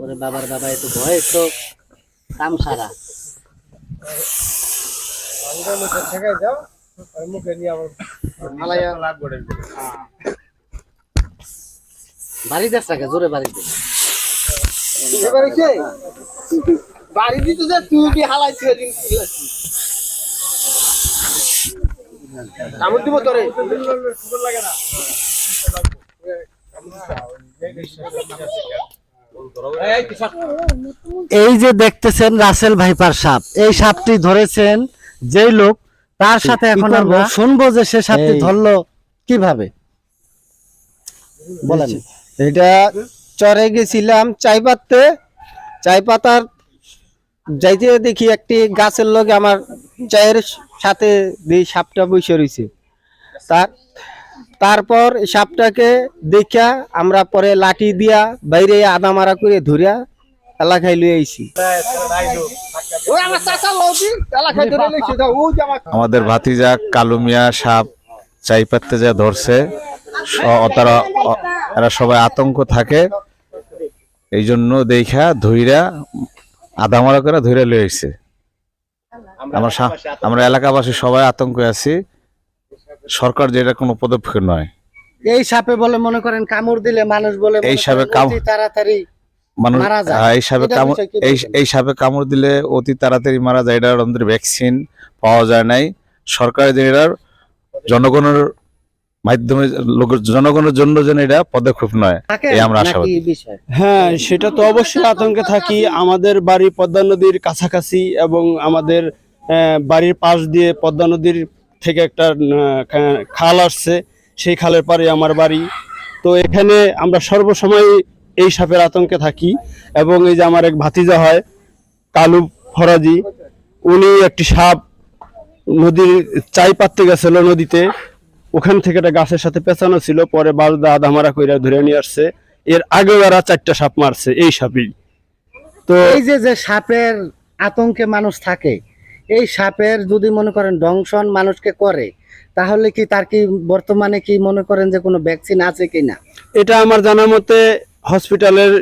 ওরে বাবার বাবা একটু বয়স তো। কাম সারা বাড়ি যাস রাখে জোরে বাড়ি দে। বাড়ি দিতে যে তুই কি হালাইছি ওদিন কামড় দিব তোরে। এই যে দেখতেছেন রাসেল ভাইপার সাপ এই সাপটি ধরেছেন যেই লোক তার সাথে এখন আমরা শুনব যে সে সাপটি ধরলো কীভাবে? বলেন। এটা চরে গেছিলাম চাই পাততে চাই পাতার যাইতে দেখি একটি গাছের লগে আমার চায়ের সাথে দিয়ে সাপটা বসে রয়েছে। তার তারপর সাপটাকে দেখা আমরা পরে লাঠি দিয়া বাইরে আদা মারা করে ধরিয়া এলাকায় লুয়ে আইছি। ধরে আমাদের ভাতিজা কালুমিয়া সাপ চাই পাততে যা ধরছে তারা এরা সবাই আতঙ্ক থাকে। এই জন্য দেখা ধইরা আধামরা করে ধইরা লয়ে আইছে। আমরা আমরা এলাকাবাসী সবাই আতঙ্কে আছি। সরকার যেটা কোনো পদক্ষেপ নয়। এই সাপে বলে মনে করেন কামড় দিলে মানুষ বলে এই সাপে কাম- তাড়াতাড়ি মানুষ মারা যায়। হ্যাঁ, এই সাপে কামড় এই সাপে কামড় দিলে অতি তাড়াতাড়ি মারা যায় এটার আমাদের ভ্যাকসিন পাওয়া যায় নাই। সরকার জনগণের মাধ্যমে লোকের জনগণের জন্য যেন এটা পদক্ষেপ নয় এই আমরা আশাবাদী। হ্যাঁ সেটা তো অবশ্যই আতঙ্কে থাকি। আমাদের বাড়ি পদ্মা নদীর কাছাকাছি এবং আমাদের আহ, বাড়ির পাশ দিয়ে পদ্মা নদীর থেকে একটা খাল আসছে, সেই খালের পারে আমার বাড়ি। তো এখানে আমরা সর্বসময় এই সাপের আতঙ্কে থাকি এবং এই যে আমার এক ভাতিজা হয়, কালু ফরাজি, উনি একটি সাপ নদীর চাই পাততে গেছিল নদীতে। ওখান থেকে একটা গাছের সাথে পেঁচানো ছিল, পরে বালদা আধামারা কইরা ধরে নিয়ে আসছে। এর আগে ওরা চারটা সাপ মারছে, এই সাপই। তো এই যে যে সাপের আতঙ্কে মানুষ থাকে এই সাপের যদি মনে করেন দংশন মানুষকে করে, তাহলে কি তার কি বর্তমানে কি মনে করেন যে কোনো ভ্যাকসিন আছে কিনা? এটা আমার জানা মতে হসপিটালের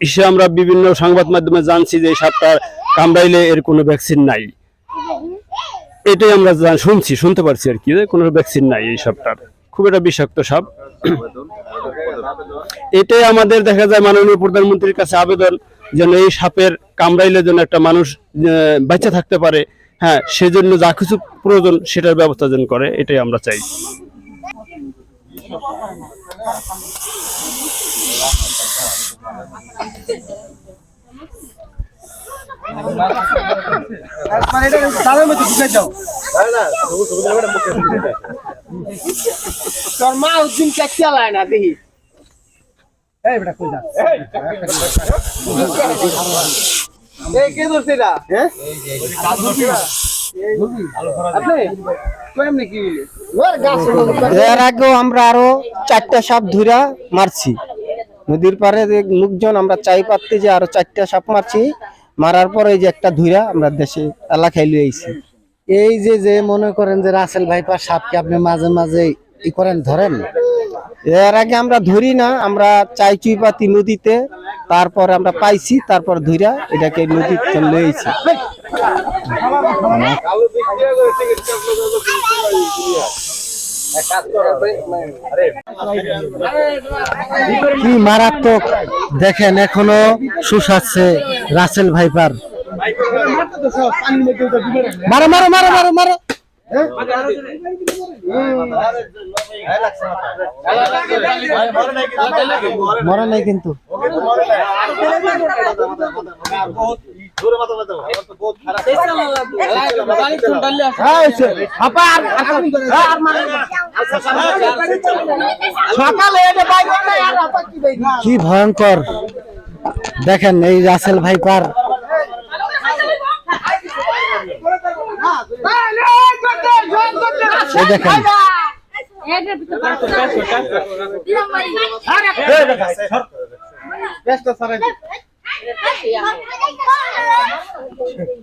ইসে আমরা বিভিন্ন সংবাদ মাধ্যমে জানছি যে এই সাপটা কামড়াইলে এর কোনো ভ্যাকসিন নাই। এটাই আমরা শুনছি, শুনতে পারছি আর কি যে কোনো ভ্যাকসিন নাই এই সাপটার। খুব একটা বিষাক্ত সাপ। এটাই আমাদের দেখা যায় মাননীয় প্রধানমন্ত্রীর কাছে আবেদন, যেন এই সাপের কামড়াইলে যেন একটা মানুষ বেঁচে থাকতে পারে। হ্যাঁ সেজন্য যা কিছু প্রয়োজন সেটার ব্যবস্থা যেন করে এটাই আমরা চাই। তোর মা উদ্দিন চালায় না দেখি। এই বেটা কই যা এই কে ধরছে এটা? হ্যাঁ? আপনি? কেমনে কি ওর গাছ এর আগেও আমরা আরও চারটা সাপ ধুরা মারছি। নদীর পারে যে লোকজন আমরা চাই পাততে যে আরও চারটা সাপ মারছি মারার পরে এই যে একটা ধুরা আমরা দেশে এলাকায় লুয়ে আইছি। এই যে যে মনে করেন যে রাসেল ভাইপার সাপকে আপনি মাঝে মাঝে ই করেন ধরেন? এর আগে আমরা ধরি না, আমরা চাই চুই পাতি নদীতে, তারপর আমরা পাইছি, তারপর ধুরা এটাকে নদীতে লয়েছি কি মারাত্মক, দেখেন এখনও সুসাচ্ছে রাসেল ভাইপার। মারো মারো মারো মারো মারো। মরে নাই কিন্তু কি ভয়ঙ্কর দেখেন এই রাসেল ভাইপার এই দেখেন।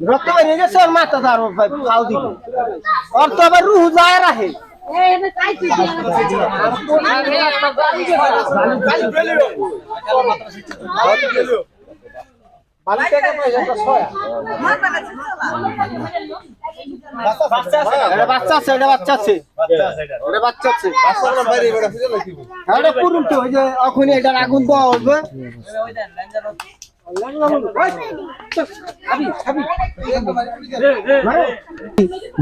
রক্ত বেরিয়ে গেছে ওর মাথা ভাই খাও দিবে। ওর তো আবার রুহু যায় বাচ্চা আছে এটা বাচ্চা আছে এটা বাচ্চা আছে। হ্যাঁ, এটা পুরুষ তো ওই যে এখনই এটার আগুন দেওয়া হবে।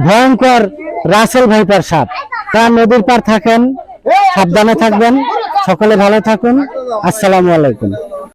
ভয়ঙ্কর রাসেল ভাইপার সাপ। তা নদীর পার থাকেন সাবধানে থাকবেন সকলে ভালো থাকুন। আসসালামু আলাইকুম।